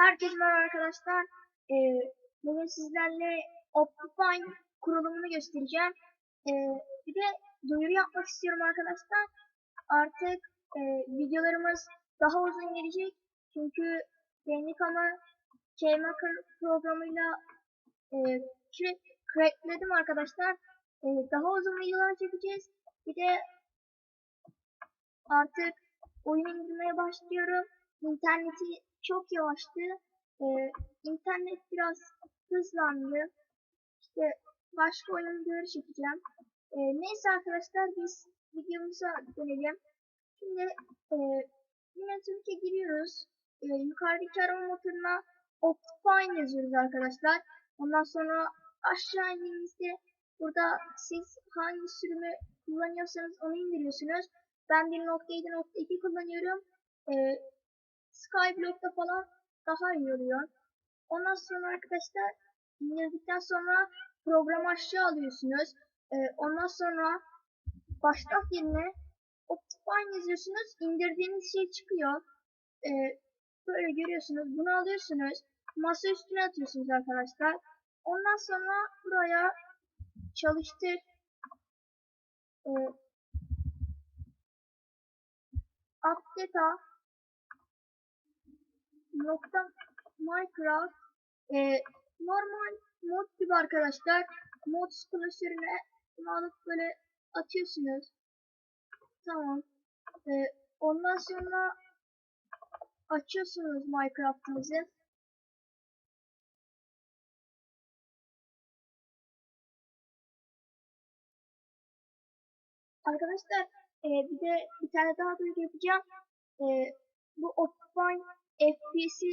Herkese merhaba arkadaşlar. Ee, bugün sizlerle Optifine kurulumunu göstereceğim. Ee, bir de duyuru yapmak istiyorum arkadaşlar. Artık e, videolarımız daha uzun gelecek. Çünkü Bandicam'ı KMaker programıyla e, cra- crackledim arkadaşlar. E, daha uzun videolar çekeceğiz. Bir de artık oyun indirmeye başlıyorum. İnterneti çok yavaştı. Ee, internet biraz hızlandı. İşte başka oyun videoları çekeceğim. Ee, neyse arkadaşlar biz videomuza dönelim. Şimdi e, yine Türkiye giriyoruz. E, yukarıdaki arama motoruna Optifine yazıyoruz arkadaşlar. Ondan sonra aşağı indiğimizde burada siz hangi sürümü kullanıyorsanız onu indiriyorsunuz. Ben 1.7.2 kullanıyorum. E, Skyblock'ta falan daha iyi oluyor. Ondan sonra arkadaşlar indirdikten sonra programı aşağı alıyorsunuz. Ee, ondan sonra başlat yerine Optifine yazıyorsunuz. İndirdiğiniz şey çıkıyor. Ee, böyle görüyorsunuz. Bunu alıyorsunuz. Masa üstüne atıyorsunuz arkadaşlar. Ondan sonra buraya çalıştır. Ee, update'a nokta Minecraft e, normal mod gibi arkadaşlar mod klasörüne alıp böyle atıyorsunuz. Tamam. E, ondan sonra açıyorsunuz Minecraft'ınızı. Arkadaşlar e, bir de bir tane daha duyuru yapacağım. E, bu Optifine FPS'i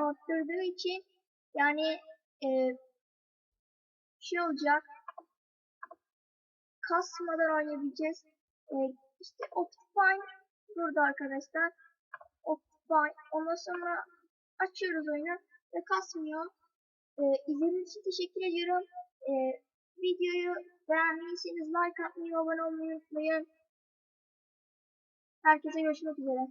arttırdığı için yani e, şey olacak kasmadan oynayabileceğiz. E, işte Optifine burada arkadaşlar. Optifine. Ondan sonra açıyoruz oyunu ve kasmıyor. E, izlediğiniz için teşekkür ediyorum. E, videoyu beğendiyseniz like atmayı, abone olmayı unutmayın. Herkese görüşmek üzere.